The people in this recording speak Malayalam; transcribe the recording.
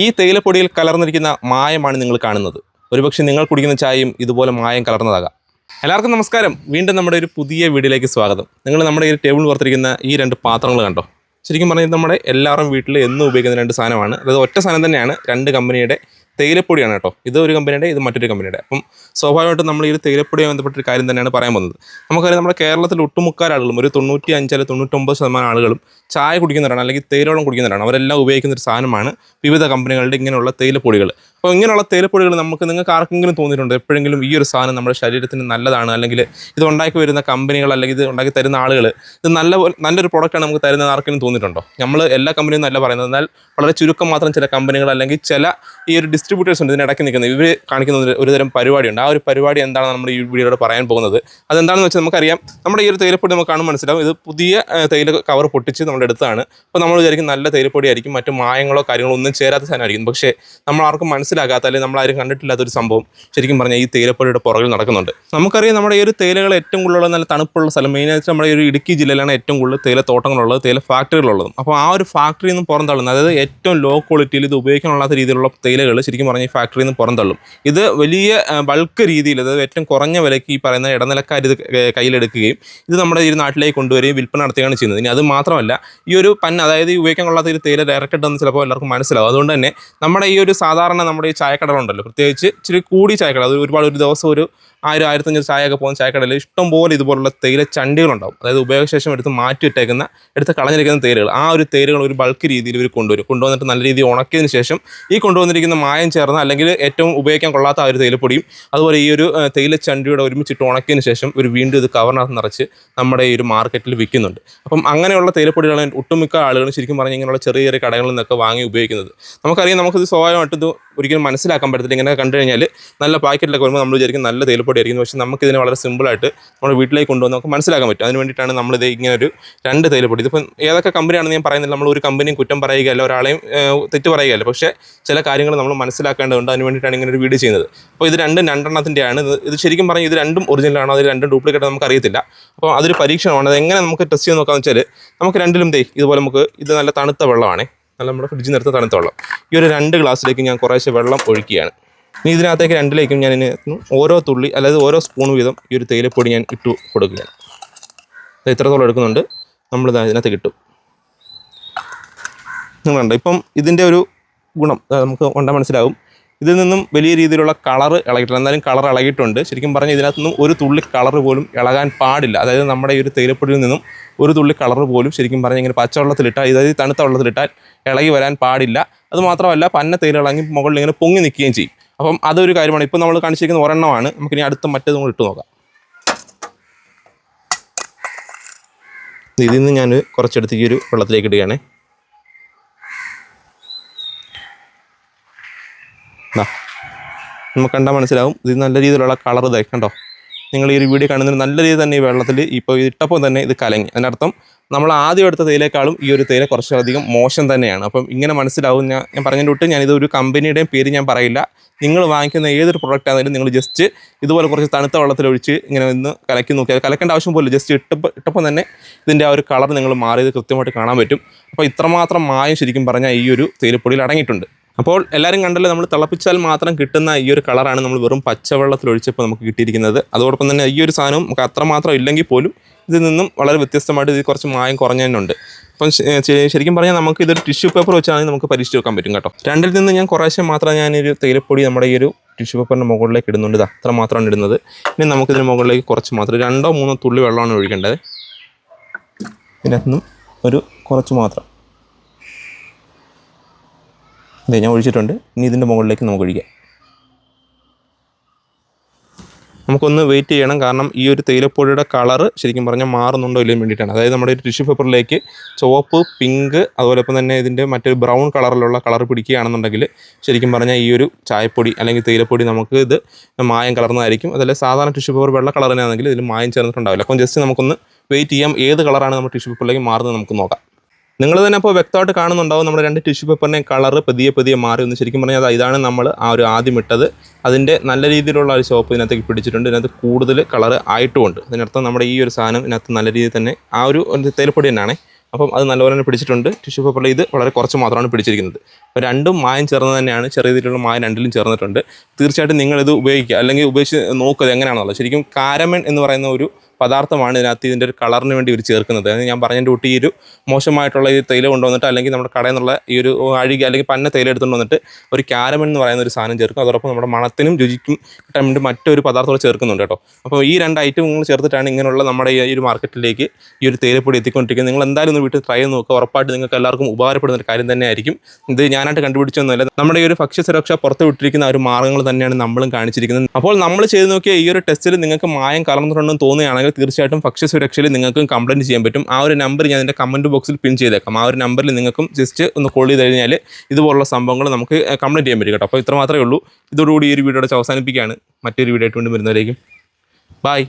ഈ തേയിലപ്പൊടിയിൽ കലർന്നിരിക്കുന്ന മായമാണ് നിങ്ങൾ കാണുന്നത്. ഒരുപക്ഷെ നിങ്ങൾ കുടിക്കുന്ന ചായയും ഇതുപോലെ മായം കലർന്നതാകാം. എല്ലാവർക്കും നമസ്കാരം. വീണ്ടും നമ്മുടെ ഒരു പുതിയ വീഡിയോയിലേക്ക് സ്വാഗതം. നിങ്ങൾ നമ്മുടെ ഈ ടേബിൾ പുറത്തിരിക്കുന്ന ഈ രണ്ട് പാത്രങ്ങൾ കണ്ടോ? ശരിക്കും പറഞ്ഞാൽ നമ്മുടെ എല്ലാവരും വീട്ടിൽ എന്നും ഉപയോഗിക്കുന്ന രണ്ട് സാധനമാണ്. അതായത് ഒറ്റ സാധനം തന്നെയാണ്. രണ്ട് കമ്പനിയുടെ തേയിലപ്പൊടിയാണ് കേട്ടോ. ഇത് ഒരു കമ്പനിയുടെ ഇത് മറ്റൊരു കമ്പനിയുടെ അപ്പം സ്വാഭാവികമായിട്ടും നമ്മൾ ഈ ഒരു ബന്ധപ്പെട്ട ഒരു കാര്യം തന്നെയാണ് പറയാൻ പോകുന്നത്. നമുക്കറിയാം നമ്മുടെ കേരളത്തിൽ ഒട്ടുമുക്കാൽ ആളുകളും ഒരു തൊണ്ണൂറ്റി അഞ്ച് അല്ലെങ്കിൽ തൊണ്ണൂറ്റൊമ്പത് ശതമാനം ആളുകളും ചായ കുടിക്കുന്നവരാണ് അല്ലെങ്കിൽ തേയിലോളം കുടിക്കുന്നവരാണ്. അവരെല്ലാം ഉപയോഗിക്കുന്ന ഒരു സാധനമാണ് വിവിധ കമ്പനികളുടെ ഇങ്ങനെയുള്ള തേയിലപ്പൊടികൾ. അപ്പോൾ ഇങ്ങനെയുള്ള തേയിലപ്പൊടികൾ നമുക്ക് നിങ്ങൾക്ക് ആർക്കെങ്കിലും തോന്നിയിട്ടുണ്ട്? എപ്പോഴെങ്കിലും ഈ ഒരു സാധനം നമ്മുടെ ശരീരത്തിന് നല്ലതാണ് അല്ലെങ്കിൽ ഇത് ഉണ്ടാക്കി വരുന്ന കമ്പനികൾ അല്ലെങ്കിൽ ഇത് ഉണ്ടാക്കി തരുന്ന ആളുകൾ ഇത് നല്ല നല്ലൊരു പ്രോഡക്റ്റാണ് നമുക്ക് തരുന്നത് ആർക്കെങ്കിലും തോന്നിയിട്ടുണ്ടോ? നമ്മൾ എല്ലാ കമ്പനിയും നല്ല പറയുന്നത് എന്നാൽ വളരെ ചുരുക്കം മാത്രം ചില കമ്പനികൾ അല്ലെങ്കിൽ ചില ഈ ഒരു ഡിസ്ട്രിബ്യൂട്ടേഴ്സ് ഉണ്ട് ഇതിനിടയ്ക്ക് നിൽക്കുന്നത്. ഇവർ കാണിക്കുന്ന ഒരു- തരം പരിപാടിയുണ്ട്. ആ ഒരു പരിപാടി എന്താണ് നമ്മൾ ഈ വീഡിയോയിലൂടെ പറയാൻ പോകുന്നത്. അതെന്താണെന്ന് വെച്ചാൽ നമുക്കറിയാം നമ്മുടെ ഈ ഒരു തേയിലപ്പൊടി നമുക്ക് കാണുമ്പോൾ മനസ്സിലാവും ഇത് പുതിയ തേയില കവർ പൊട്ടിച്ച് നമ്മുടെ അടുത്താണ്. അപ്പോൾ നമ്മൾ വിചാരിക്കും നല്ല തേയിലപ്പൊടി ആയിരിക്കും മറ്റു മായങ്ങളോ കാര്യങ്ങളോ ഒന്നും ചേരാത്ത സാധനമായിരിക്കും. പക്ഷേ നമ്മൾ ആർക്കും മനസ്സിലാകാത്ത അല്ലെങ്കിൽ നമ്മളാരും കണ്ടിട്ടില്ലാത്ത ഒരു സംഭവം ശരിക്കും പറഞ്ഞാൽ ഈ തേയിലപ്പൊടിയുടെ പുറകിൽ നടക്കുന്നുണ്ട്. നമുക്കറിയാം നമ്മുടെ ഈ ഒരു തേയിലകൾ ഏറ്റവും കൂടുതലുള്ള നല്ല തണുപ്പുള്ള സ്ഥലം. മെയിനായിട്ട് നമ്മുടെ ഒരു ഇടുക്കി ജില്ലയിലാണ് ഏറ്റവും കൂടുതൽ തേയില തോട്ടങ്ങളുള്ളത് തേയില ഫാക്ടറികളുള്ളതും അപ്പോൾ ആ ഒരു ഫാക്ടറിയിൽ നിന്ന് പുറന്തള്ളുന്നത് അതായത് ഏറ്റവും ലോ ക്വാളിറ്റിയിൽ ഇത് ഉപയോഗിക്കാനുള്ള രീതിയിലുള്ള തേയിലകൾ ശരിക്കും പറഞ്ഞാൽ ഈ ഫാക്ടറിയിൽ നിന്ന് പുറന്തള്ളും ഇത് വലിയ ബൾക്ക് രീതിയിൽ അതായത് ഏറ്റവും കുറഞ്ഞ വിലയ്ക്ക് ഈ പറയുന്ന ഇടനിലക്കാർ ഇത് കയ്യിലെടുക്കുകയും ഇത് നമ്മുടെ ഈ നാട്ടിലേക്ക് കൊണ്ടുവരികയും വിൽപ്പന നടത്തുകയാണ് ചെയ്യുന്നത്. ഇനി അത് മാത്രമല്ല ഈ ഒരു പന്ന അതായത് ഈ ഉപയോഗിക്കാൻ കൊള്ളാത്ത ഒരു തേയില ഡയറക്റ്റ് ഇട്ടെന്ന് ചിലപ്പോൾ എല്ലാവർക്കും മനസ്സിലാവും. അതുകൊണ്ട് തന്നെ നമ്മുടെ ഈ ഒരു സാധാരണ നമ്മുടെ ഈ ചായക്കടകളുണ്ടല്ലോ. പ്രത്യേകിച്ച് ഇച്ചിരി കൂടി ചായക്കട. അത് ഒരുപാട് ഒരു ദിവസം ഒരു ആയിരം ആയിരത്തഞ്ഞൂറ് ചായയൊക്കെ പോകുന്ന ചായക്കടയിൽ ഇഷ്ടം പോലെ ഇതുപോലുള്ള തേയില ചണ്ടികളുണ്ടാവും. അതായത് ഉപയോഗശേഷം എടുത്ത് മാറ്റിയിട്ടേക്കുന്ന എടുത്ത് കളഞ്ഞിരിക്കുന്ന തേയിലകൾ. ആ ഒരു തേയിലകൾ ഒരു ബൾക്ക് രീതിയിൽ ഇവർ കൊണ്ടുവരും. കൊണ്ടുവന്നിട്ട് നല്ല രീതിയിൽ ഉണക്കിയതിന് ശേഷം ഈ കൊണ്ടുവന്നിരിക്കുന്ന മായം ചേർന്ന് അല്ലെങ്കിൽ ഏറ്റവും ഉപയോഗിക്കാൻ കൊള്ളാത്ത ആ ഒരു തേയിലപ്പൊടിയും അതുപോലെ ഈ ഒരു തേയില ചണ്ടിയുടെ ഒരുമിച്ചിട്ട് ഉണക്കിയതിന് ശേഷം ഒരു വീണ്ടും ഇത് കവറിനകത്ത് നിറച്ച് നമ്മുടെ ഈ ഒരു മാർക്കറ്റിൽ വിൽക്കുന്നുണ്ട്. അപ്പം അങ്ങനെയുള്ള തേയിലപ്പൊടികളാണ് ഒട്ടുമിക്ക ആളുകളും ശരിക്കും പറഞ്ഞാൽ ഇങ്ങനെയുള്ള ചെറിയ ചെറിയ കടകളിൽ നിന്നൊക്കെ വാങ്ങി ഉപയോഗിക്കുന്നത്. നമുക്കറിയാം നമുക്കിത് സ്വാഭാവികമായിട്ടും ഒരിക്കലും മനസ്സിലാക്കാൻ പറ്റത്തില്ല. ഇങ്ങനെ കണ്ടു കഴിഞ്ഞാൽ നല്ല പാക്കറ്റിലൊക്കെ വരുമ്പോൾ നമ്മൾ വിചാരിക്കും നല്ല തേയിലപ്പൊടി ആയിരിക്കും പക്ഷേ നമുക്കിതിനെ വളരെ സിമ്പിളായിട്ട് നമ്മുടെ വീട്ടിലേക്ക് കൊണ്ടുവന്ന് നമുക്ക് മനസ്സിലാക്കാൻ പറ്റും. അതിന് വേണ്ടിയിട്ടാണ് നമ്മളിത് ഇങ്ങനെ ഒരു രണ്ട് തേയിലപ്പൊടി. ഇതിപ്പം ഏതൊക്കെ കമ്പനിയാണെന്ന് ഞാൻ പറയുന്നില്ല. നമ്മൾ ഒരു കമ്പനിയും കുറ്റം പറയുകയല്ല. ഒരാളെയും തെറ്റ് പറയുകയല്ല. പക്ഷേ ചില കാര്യങ്ങൾ നമ്മൾ മനസ്സിലാക്കേണ്ടതുണ്ട്. അതിന് വേണ്ടിയിട്ടാണ് ഇങ്ങനെ ഒരു വീഡിയോ ചെയ്യുന്നത്. അപ്പോൾ ഇത് രണ്ടും രണ്ടെണ്ണത്തിന്റെയാണ്. ഇത് ശരിക്കും പറഞ്ഞാൽ ഇത് രണ്ടും ഒറിജിനലാണോ അത് രണ്ടും ഡ്യൂപ്ലിക്കേറ്റ് നമുക്ക് അറിയത്തില്ല. അപ്പോൾ അതൊരു പരീക്ഷണമാണ്. അത് എങ്ങനെ നമുക്ക് ടെസ്റ്റ് ചെയ്ത് നോക്കാമെന്ന് വെച്ചാൽ നമുക്ക് രണ്ടിലും ദേ ഇതുപോലെ നമുക്ക് ഇത് നല്ല തണുത്ത വെള്ളമാണ്. നല്ല നമ്മുടെ ഫ്രിഡ്ജ് നിർത്ത തണുത്ത വെള്ളം ഈ ഒരു രണ്ട് ഗ്ലാസ്സിലേക്ക് ഞാൻ കുറേശ്ശെ വെള്ളം ഒഴിക്കുകയാണ്. ഇനി ഇതിനകത്തേക്ക് രണ്ടിലേക്കും ഞാൻ ഇതിന് ഓരോ തുള്ളി അതായത് ഓരോ സ്പൂൺ വീതം ഈ ഒരു തേയിലപ്പൊടി ഞാൻ ഇട്ടു കൊടുക്കുകയാണ്. അത് ഇത്രത്തോളം എടുക്കുന്നുണ്ട്. നമ്മളിത് ഇതിനകത്ത് കിട്ടും. നിങ്ങളുണ്ട് ഇപ്പം ഇതിന്റെ ഒരു ഗുണം നമുക്ക് കൊണ്ട മനസ്സിലാവും. ഇതിൽ നിന്നും വലിയ രീതിയിലുള്ള കളർ ഇളകിയിട്ടില്ല എന്തായാലും കളർ ഇളകിയിട്ടുണ്ട്. ശരിക്കും പറഞ്ഞാൽ ഇതിനകത്ത് നിന്നും ഒരു തുള്ളി കളർ പോലും ഇളകാൻ പാടില്ല. അതായത് നമ്മുടെ ഈ ഒരു തേയിലപ്പൊടിയിൽ നിന്നും ഒരു തുള്ളി കളർ പോലും ശരിക്കും പറഞ്ഞാൽ ഇങ്ങനെ പച്ചവെള്ളത്തിലിട്ടാൽ അതായത് തണുത്ത വെള്ളത്തിലിട്ടാൽ ഇളകി വരാൻ പാടില്ല. അത് മാത്രമല്ല പന്ന തേയില ഇളകി മുകളിൽ ഇങ്ങനെ പൊങ്ങി നിൽക്കുകയും ചെയ്യും. അപ്പം അതൊരു കാര്യമാണ്. ഇപ്പം നമ്മൾ കാണിച്ചിരിക്കുന്ന ഒരെണ്ണമാണ്. നമുക്കിനി അടുത്ത മറ്റേതും കൂടി ഇട്ട് നോക്കാം. ഇതിൽ നിന്ന് ഞാൻ കുറച്ചെടുത്തേക്ക് ഒരു വെള്ളത്തിലേക്ക് ഇടുകയാണേ. നമുക്ക് കണ്ടാൽ മനസ്സിലാവും. ഇത് നല്ല രീതിയിലുള്ള കളർ ഇതായി. കണ്ടോ? നിങ്ങൾ ഈ ഒരു വീഡിയോ കാണുന്നതിന് നല്ല രീതിയിൽ തന്നെ ഈ വെള്ളത്തിൽ ഇപ്പോൾ ഇട്ടപ്പോൾ തന്നെ ഇത് കലങ്ങി. അതിനർത്ഥം നമ്മൾ ആദ്യം എടുത്ത തേയിലേക്കാളും ഈ ഒരു തേയില കുറച്ചധികം മോശം തന്നെയാണ്. അപ്പം ഇങ്ങനെ മനസ്സിലാവും ഞാൻ ഞാൻ പറഞ്ഞതിന്റെ വിട്ട് ഞാനിത് ഒരു കമ്പനിയുടെയും പേര് ഞാൻ പറയില്ല. നിങ്ങൾ വാങ്ങിക്കുന്ന ഏതൊരു പ്രൊഡക്റ്റ് ആണെങ്കിലും നിങ്ങൾ ജസ്റ്റ് ഇതുപോലെ കുറച്ച് തണുത്ത വെള്ളത്തിലൊഴിച്ച് ഇങ്ങനെ ഒന്ന് കലക്കി നോക്കിയാൽ കലക്കേണ്ട ആവശ്യം പോലും ജസ്റ്റ് ഇട്ടപ്പോൾ ഇട്ടപ്പോൾ തന്നെ ഇതിന്റെ ആ ഒരു കളർ നിങ്ങൾ മാറിയത് കൃത്യമായിട്ട് കാണാൻ പറ്റും. അപ്പോൾ ഇത്രമാത്രം മായം ശരിക്കും പറഞ്ഞാൽ ഈ ഒരു തേയിലപ്പൊടിയിൽ അടങ്ങിയിട്ടുണ്ട്. അപ്പോൾ എല്ലാവരും കണ്ടല്ലോ നമ്മൾ തിളപ്പിച്ചാൽ മാത്രം കിട്ടുന്ന ഈ ഒരു കളറാണ് നമ്മൾ വെറും പച്ചവെള്ളത്തിൽ ഒഴിച്ചപ്പോൾ നമുക്ക് കിട്ടിയിരിക്കുന്നത്. അതോടൊപ്പം തന്നെ ഈ ഒരു സാധനം നമുക്ക് അത്രമാത്രം ഇല്ലെങ്കിൽ പോലും ഇതിൽ നിന്നും വളരെ വ്യത്യസ്തമായിട്ട് ഇത് കുറച്ച് മായം കുറഞ്ഞതിനുണ്ട് അപ്പം ശരിക്കും പറഞ്ഞാൽ നമുക്ക് ഇതൊരു ടിഷ്യൂ പേപ്പർ വെച്ചാണെങ്കിൽ നമുക്ക് പരീക്ഷിച്ച് വെക്കാൻ പറ്റും കേട്ടോ. രണ്ടിൽ നിന്ന് ഞാൻ കുറേശ്ശെ മാത്രം ഞാനൊരു തേയിലപ്പൊടി നമ്മുടെ ഈ ഒരു ടിഷ്യൂ പേപ്പറിന്റെ മുകളിലേക്ക് ഇടുന്നുണ്ട്. ഇത് അത്ര മാത്രമാണ് ഇടുന്നത്. ഇനി നമുക്കിതിന് മുകളിലേക്ക് കുറച്ച് മാത്രം രണ്ടോ മൂന്നോ തുള്ളി വെള്ളമാണ് ഒഴിക്കേണ്ടത്. പിന്നെ ഒരു കുറച്ച് മാത്രം. ഇതേ ഞാൻ ഒഴിച്ചിട്ടുണ്ട്. ഇനി ഇതിന്റെ മുകളിലേക്ക് നമുക്ക് ഒഴിക്കാം. നമുക്കൊന്ന് വെയിറ്റ് ചെയ്യണം. കാരണം ഈ ഒരു തേയിലപ്പൊടിയുടെ കളറ് ശരിക്കും പറഞ്ഞാൽ മാറുന്നുണ്ടോ ഇല്ലയും വേണ്ടിയിട്ടാണ്. അതായത് നമ്മുടെ ഒരു ടിഷ്യൂ പേപ്പറിലേക്ക് ചുവപ്പ് പിങ്ക് അതുപോലെ ഇപ്പം തന്നെ ഇതിന്റെ മറ്റൊരു ബ്രൗൺ കളറിലുള്ള കളർ പിടിക്കുകയാണെന്നുണ്ടെങ്കിൽ ശരിക്കും പറഞ്ഞാൽ ഈ ഒരു ചായപ്പൊടി അല്ലെങ്കിൽ തേയിലപ്പൊടി നമുക്ക് ഇത് മായം കളർന്നതായിരിക്കും അതല്ല സാധാരണ ടിഷ്യൂ പേപ്പർ വെള്ള കളറിനാണെങ്കിൽ ഇതിൽ മായം ചേർന്നിട്ടുണ്ടാവില്ല. അപ്പം ജസ്റ്റ് നമുക്കൊന്ന് വെയിറ്റ് ചെയ്യാം. ഏത് കളറാണ് നമ്മുടെ ടിഷ്യൂ പേപ്പറിലേക്ക് മാറുന്നത് നമുക്ക് നോക്കാം. നിങ്ങൾ തന്നെ അപ്പോൾ വ്യക്തമായിട്ട് കാണുന്നുണ്ടാവും നമ്മുടെ രണ്ട് ടിഷ്യൂ പേപ്പറിന്റെ കളർ പതിയെ പതിയെ മാറി ഒന്ന് ശരിക്കും പറഞ്ഞാൽ ഇതാണ് നമ്മൾ ആ ഒരു ആദ്യം ഇട്ടത്. അതിന്റെ നല്ല രീതിയിലുള്ള ഒരു ഷോപ്പ് ഇതിനകത്തേക്ക് പിടിച്ചിട്ടുണ്ട്. ഇതിനകത്ത് കൂടുതൽ കളർ ആയിട്ടുമുണ്ട്. അതിനർത്ഥം നമ്മുടെ ഈ ഒരു സാധനം ഇതിനകത്ത് നല്ല രീതിയിൽ തന്നെ ആ ഒരു തേയിലപ്പൊടി തന്നെയാണ്. അപ്പം അത് നല്ലപോലെ തന്നെ പിടിച്ചിട്ടുണ്ട്. ടിഷ്യൂ പേപ്പറിൽ ഇത് വളരെ കുറച്ച് മാത്രമാണ് പിടിച്ചിരിക്കുന്നത്. അപ്പോൾ രണ്ടും മായം ചേർന്ന് തന്നെയാണ്. ചെറിയ രീതിയിലുള്ള മായം രണ്ടിലും ചേർന്നിട്ടുണ്ട്. തീർച്ചയായിട്ടും നിങ്ങളിത് ഉപയോഗിക്കുക. അല്ലെങ്കിൽ ഉപയോഗിച്ച് നോക്കുക എങ്ങനെയാണെന്നുള്ളത്. ശരിക്കും കാരമൻ എന്ന് പറയുന്ന ഒരു പദാർത്ഥമാണ് ഇതിനകത്ത് ഇതിന്റെ ഒരു കളറിന് വേണ്ടി ഇവർ ചേർക്കുന്നത്. അതായത് ഞാൻ പറഞ്ഞതിന്റെ കൂട്ടി ഈ ഒരു മോശമായിട്ടുള്ള ഈ തേയില കൊണ്ടുവന്നിട്ട് അല്ലെങ്കിൽ നമ്മുടെ കടയിൽ നിന്നുള്ള ഈ ഒരു അഴുകി അല്ലെങ്കിൽ പന്ന തേയില എടുത്തുകൊണ്ട് വന്നിട്ട് ഒരു ക്യാരമൻ എന്ന് പറയുന്ന ഒരു സാധനം ചേർക്കും. അതോടൊപ്പം നമ്മുടെ മണത്തിനും രുചിക്കും കിട്ടാൻ വേണ്ടി മറ്റൊരു പദാർത്ഥങ്ങൾ ചേർക്കുന്നുണ്ട് കേട്ടോ. അപ്പോൾ ഈ രണ്ട് ഐറ്റം നിങ്ങൾ ചേർത്തിട്ടാണ് ഇങ്ങനെയുള്ള നമ്മുടെ ഈ ഒരു മാർക്കറ്റിലേക്ക് ഈ ഒരു തേയിലപ്പൊടി എത്തിക്കൊണ്ടിരിക്കുന്നത്. നിങ്ങൾ എന്തായാലും ഒന്ന് വീട്ടിൽ ട്രൈ ചെയ്ത് നോക്കുക ഉറപ്പായിട്ട് നിങ്ങൾക്ക് എല്ലാവർക്കും ഉപകാരപ്പെടുന്ന ഒരു കാര്യം തന്നെയായിരിക്കും ഇത് ഞാനായിട്ട് കണ്ടുപിടിച്ചൊന്നുമല്ല നമ്മുടെ ഈ ഒരു ഭക്ഷ്യസുരക്ഷ പുറത്ത് വിട്ടിരിക്കുന്ന ഒരു മാർഗങ്ങൾ തന്നെയാണ് നമ്മളും കാണിച്ചിരിക്കുന്നത്. അപ്പോൾ നമ്മൾ ചെയ്ത് നോക്കിയ ഈ ഒരു ടെസ്റ്റിൽ നിങ്ങൾക്ക് മായം കലർന്നിട്ടുണ്ടെന്ന് തോന്നുകയാണെങ്കിൽ തീർച്ചയായിട്ടും ഭക്ഷ്യസുരക്ഷയിൽ നിങ്ങൾക്കും കംപ്ലയിന്റ് ചെയ്യാൻ പറ്റും. ആ ഒരു നമ്പർ ഞാൻ എന്റെ കമന്റ് ബോക്സിൽ പിൻ ചെയ്തേക്കാം. ആ ഒരു നമ്പറിൽ നിങ്ങൾക്കും ജസ്റ്റ് ഒന്ന് കോൾ ചെയ്ത് കഴിഞ്ഞാൽ ഇതുപോലുള്ള സംഭവങ്ങൾ നമുക്ക് കംപ്ലയിന്റ് ചെയ്യാൻ പറ്റും കേട്ടോ. അപ്പോൾ ഇത്ര മാത്രമേ ഉള്ളൂ. ഇതോടുകൂടി ഈ ഒരു വീഡിയോയുടെ അവസാനിപ്പിക്കുകയാണ്. മറ്റൊരു വീഡിയോ ആയിട്ട് വീണ്ടും വരുന്നവരേക്കും. ബൈ